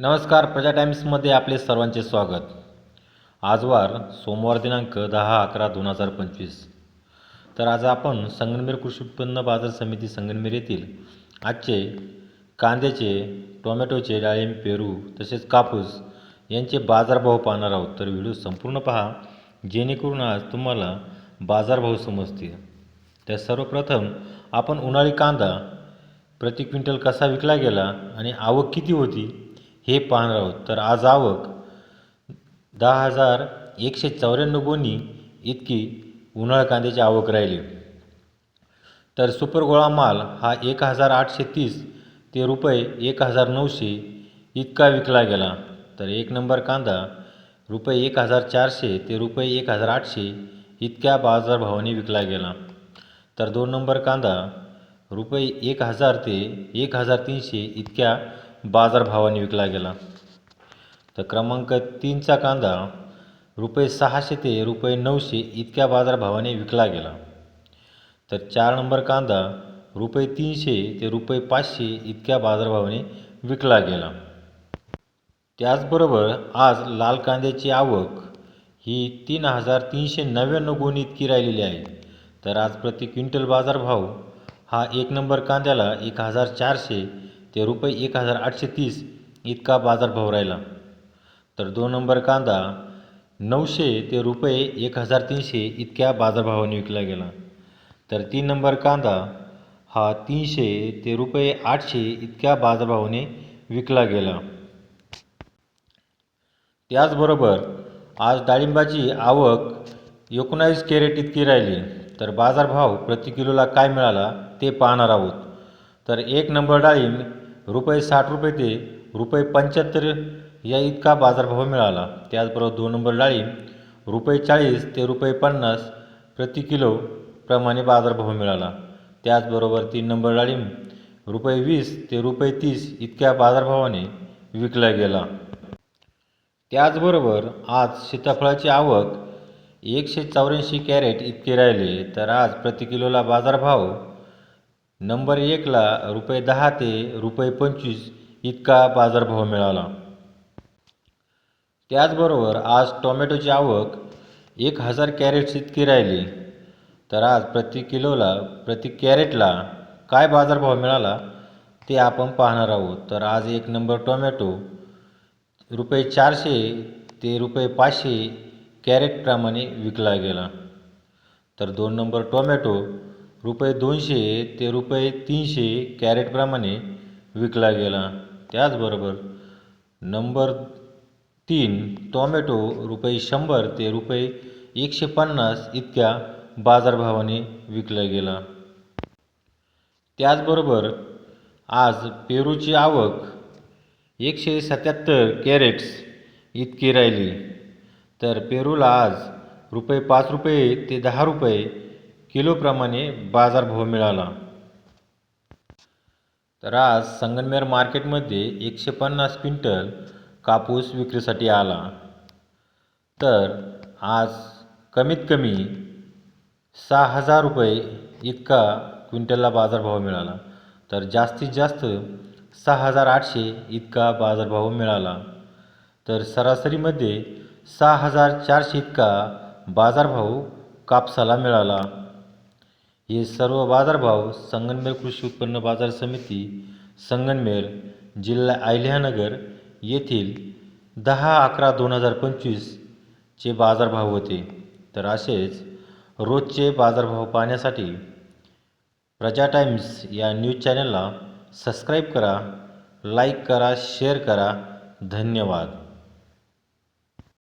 नमस्कार प्रजा टाइम्समध्ये आपले सर्वांचे स्वागत. आजवार सोमवार दिनांक दहा अकरा दोन हजार पंचवीस. तर आज आपण संगमनेर कृषी उत्पन्न बाजार समिती संगमनेर येथील आजचे कांद्याचे टोमॅटोचे डाळिंब पेरू तसेच कापूस यांचे बाजारभाव पाहणार आहोत. तर व्हिडिओ संपूर्ण पहा जेणेकरून आज तुम्हाला बाजारभाव समजतील. तर सर्वप्रथम आपण उन्हाळी कांदा प्रति क्विंटल कसा विकला गेला आणि आवक किती होती? हे पाहणार आहोत. तर आज आवक दहा हजार एकशे चौऱ्याण्णव गोणी इतकी उन्हाळा कांद्याची आवक राहिली. तर सुपर गोळा माल हा एक हजार आठशे तीस ते रुपये एक हजार नऊशे इतका विकला गेला. तर एक नंबर कांदा रुपये एक हजार चारशे ते रुपये एक हजार आठशे इतक्या बाजारभावाने विकला गेला. तर दोन नंबर कांदा रुपये एक हजार ते एक हजार तीनशे इतक्या बाजारभावाने विकला गेला. तर क्रमांक तीनचा कांदा रुपये सहाशे ते रुपये नऊशे इतक्या बाजारभावाने विकला गेला. तर चार नंबर कांदा रुपये तीनशे ते रुपये पाचशे इतक्या बाजारभावाने विकला गेला. त्याचबरोबर आज लाल कांद्याची आवक ही तीन हजार तीनशे नव्याण्णव गुण इतकी राहिलेली आहे. तर आज प्रति क्विंटल बाजारभाव हा एक नंबर कांद्याला एक हजार चारशे ते रुपये एक हजार आठशे तीस इतका बाजारभाव राहिला. तर दोन नंबर कांदा नऊशे ते रुपये एक हजार तीनशे इतक्या बाजारभावाने विकला गेला. तर तीन नंबर कांदा हा तीनशे ते रुपये आठशे इतक्या बाजारभावाने विकला गेला. त्याचबरोबर आज डाळिंबाची आवक एकोणावीस कॅरेट इतकी राहिली. तर बाजारभाव प्रति किलोला काय मिळाला ते पाहणार आहोत. तर एक नंबर डाळिंब रुपये साठ रुपये ते रुपये पंच्याहत्तर या इतका बाजारभाव मिळाला. त्याचबरोबर दोन नंबर डाळी रुपये चाळीस ते रुपये पन्नास प्रति किलो प्रमाणे बाजारभाव मिळाला. त्याचबरोबर तीन नंबर डाळिंब रुपये वीस ते रुपये तीस इतक्या बाजारभावाने विकला गेला. त्याचबरोबर आज सीताफळाची आवक एकशे चौऱ्याऐंशी कॅरेट इतके राहिले तर आज प्रति किलोला बाजारभाव नंबर एकला रुपये दहा ते रुपये पंचवीस इतका बाजारभाव मिळाला. त्याचबरोबर आज टोमॅटोची आवक एक हजार कॅरेट्स इतकी राहिली. तर आज प्रति किलोला प्रति कॅरेटला काय बाजारभाव मिळाला ते आपण पाहणार आहोत. तर आज एक नंबर टोमॅटो रुपये चारशे ते रुपये पाचशे कॅरेटप्रमाणे विकला गेला. तर दोन नंबर टोमॅटो रुपये दोनशे ते रुपये तीनशे कॅरेटप्रमाणे विकला गेला. त्याचबरोबर नंबर तीन टॉमॅटो रुपये शंभर ते रुपये एकशे पन्नास इतक्या बाजारभावाने विकला गेला. त्याचबरोबर आज पेरूची आवक एकशे सत्याहत्तर कॅरेट्स इतकी राहिली. तर पेरूला आज रुपये पाच रुपये ते दहा रुपये किलोप्रमाणे बाजारभाव मिळाला. तर आज संगमनेर मार्केटमध्ये एकशे पन्नास क्विंटल कापूस विक्रीसाठी आला. तर आज कमीत कमी सहा हजार रुपये इतका क्विंटलला बाजारभाव मिळाला. तर जास्तीत जास्त सहा हजार आठशे इतका बाजारभाव मिळाला. तर सरासरीमध्ये सहा हजार चारशे इतका बाजारभाव कापसाला मिळाला. हे सर्व बाजारभाव संगनमेर कृषी उत्पन्न बाजार समिती संगनमेर जिल्हा अहिल्यानगर येथील दहा अकरा दोन हजार पंचवीसचे बाजारभाव होते. तर असेच रोजचे बाजारभाव पाहण्यासाठी प्रजा टाइम्स या न्यूज चॅनलला सबस्क्राईब करा लाईक करा शेअर करा. धन्यवाद.